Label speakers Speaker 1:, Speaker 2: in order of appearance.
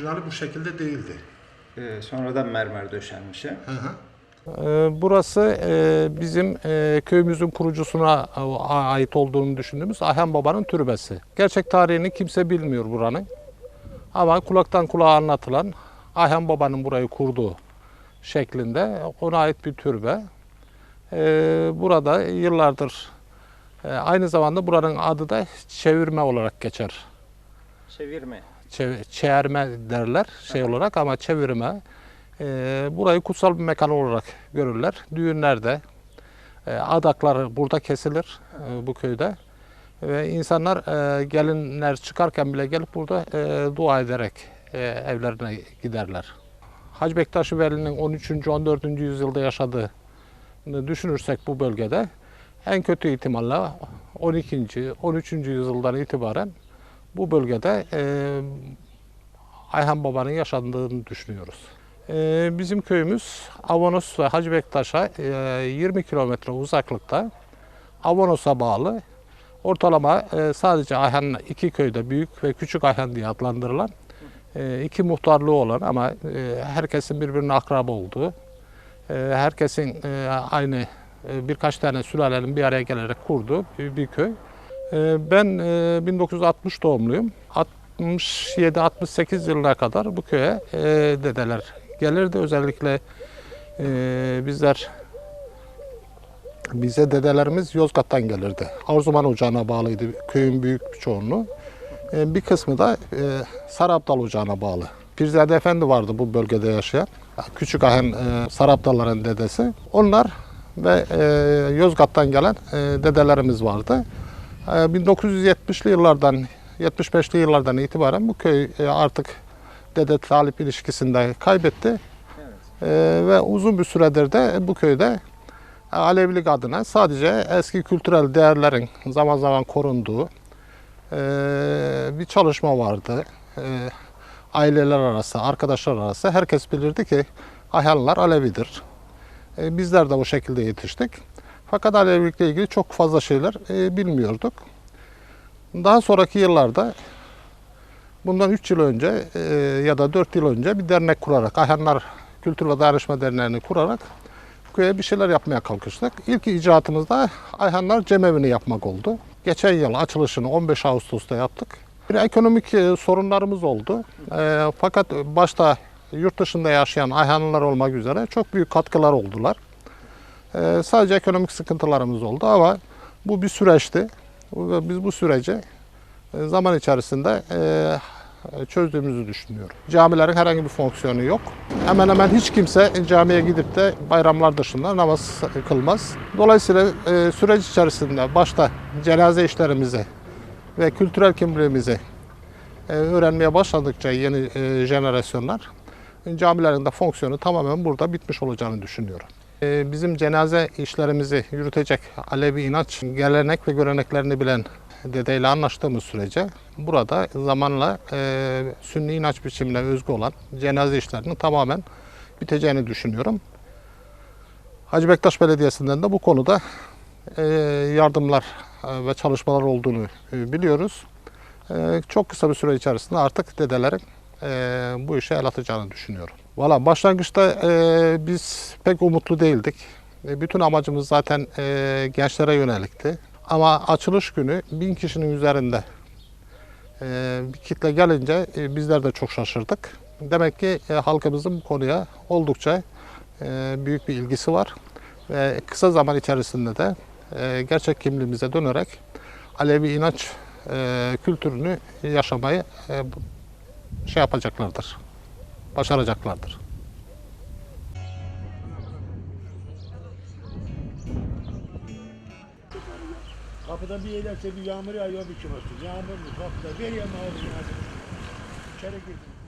Speaker 1: orijinali bu şekilde değildi.
Speaker 2: Ee, sonradan mermer döşenmiş. he?
Speaker 1: Hı hı.
Speaker 3: Ee, Burası e, bizim e, köyümüzün kurucusuna e, ait olduğunu düşündüğümüz Ayhan Baba'nın türbesi. Gerçek tarihini kimse bilmiyor buranın. Ama kulaktan kulağa anlatılan Ayhan Baba'nın burayı kurduğu şeklinde ona ait bir türbe. Ee, Burada yıllardır e, aynı zamanda buranın adı da çevirme olarak geçer.
Speaker 2: Çevirme.
Speaker 3: Çev- çevirme derler şey olarak ama çevirme. e, burayı kutsal bir mekan olarak görürler. Düğünlerde e, adakları burada kesilir e, bu köyde. Ve insanlar e, gelinler çıkarken bile gelip burada e, dua ederek e, evlerine giderler. Hacı Bektaş Veli'nin 13. 14. yüzyılda yaşadığını düşünürsek bu bölgede en kötü ihtimalle 12. 13. yüzyıldan itibaren bu bölgede e, Ayhan Baba'nın yaşandığını düşünüyoruz. E, bizim köyümüz Avanos ve Hacı Bektaş'a e, 20 kilometre uzaklıkta. Avanos'a bağlı. Ortalama e, sadece Ayhan iki köyde büyük ve küçük Ayhan diye adlandırılan e, iki muhtarlığı olan ama e, herkesin birbirine akraba olduğu, herkesin aynı birkaç tane sülalenin bir araya gelerek kurduğu bir köy. E, Ben e, 1960 doğumluyum. 67-68 yılına kadar bu köye e, dedeler gelirdi. Özellikle e, bizler bize dedelerimiz Yozgat'tan gelirdi. Arzuman Ocağı'na bağlıydı köyün büyük bir çoğunluğu. E, Bir kısmı da e, Sarabdal Ocağı'na bağlı. Pirzade Efendi vardı bu bölgede yaşayan. Küçük Ahen e, Sarabdalların dedesi. Onlar ve e, Yozgat'tan gelen e, dedelerimiz vardı. E, 1970'li yıllardan 75'li yıllardan itibaren bu köy e, artık dede talip ilişkisinde kaybetti. E, ve uzun bir süredir de bu köyde Alevilik adına sadece eski kültürel değerlerin zaman zaman korunduğu e, bir çalışma vardı. E, aileler arası, arkadaşlar arası herkes bilirdi ki Ayhanlılar Alevidir. E, bizler de bu şekilde yetiştik. Fakat Alevilikle ilgili çok fazla şeyler e, bilmiyorduk. Daha sonraki yıllarda bundan 3 yıl önce e, ya da 4 yıl önce bir dernek kurarak, Ayhanlar Kültür ve Dayanışma Derneği'ni kurarak köye bir şeyler yapmaya kalkıştık. İlk icraatımızda Ayhanlar Cemevi'ni yapmak oldu. Geçen yıl açılışını 15 Ağustos'ta yaptık. Bir ekonomik e, sorunlarımız oldu. E, fakat başta yurt dışında yaşayan Ayhanlılar olmak üzere çok büyük katkılar oldular. E, sadece ekonomik sıkıntılarımız oldu ama bu bir süreçti. Biz bu süreci e, zaman içerisinde e, çözdüğümüzü düşünüyorum. Camilerin herhangi bir fonksiyonu yok. Hemen hemen hiç kimse camiye gidip de bayramlar dışında namaz kılmaz. Dolayısıyla e, süreç içerisinde başta cenaze işlerimizi ve kültürel kimliğimizi e, öğrenmeye başladıkça yeni e, jenerasyonlar camilerin de fonksiyonu tamamen burada bitmiş olacağını düşünüyorum. E, Bizim cenaze işlerimizi yürütecek Alevi inanç, gelenek ve göreneklerini bilen dedeyle anlaştığımız sürece burada zamanla e, sünni inanç biçimine özgü olan cenaze işlerinin tamamen biteceğini düşünüyorum. Hacı Bektaş Belediyesi'nden de bu konuda e, yardımlar e, ve çalışmalar olduğunu biliyoruz. Çok kısa bir süre içerisinde artık dedelerin bu işe el atacağını düşünüyorum. Valla başlangıçta e, biz pek umutlu değildik. E, Bütün amacımız zaten e, gençlere yönelikti. Ama açılış günü bin kişinin üzerinde e, bir kitle gelince e, bizler de çok şaşırdık. Demek ki e, halkımızın bu konuya oldukça e, büyük bir ilgisi var. Ve kısa zaman içerisinde de e, gerçek kimliğimize dönerek Alevi inanç e, kültürünü yaşamayı e, şey yapacaklardır, başaracaklardır.
Speaker 4: Kapıda bir eğlerse bir yağmur yağıyor bir çabası. Yağmur mu? Kapıda veriyorum ağzını ağzını. İçeri girdim.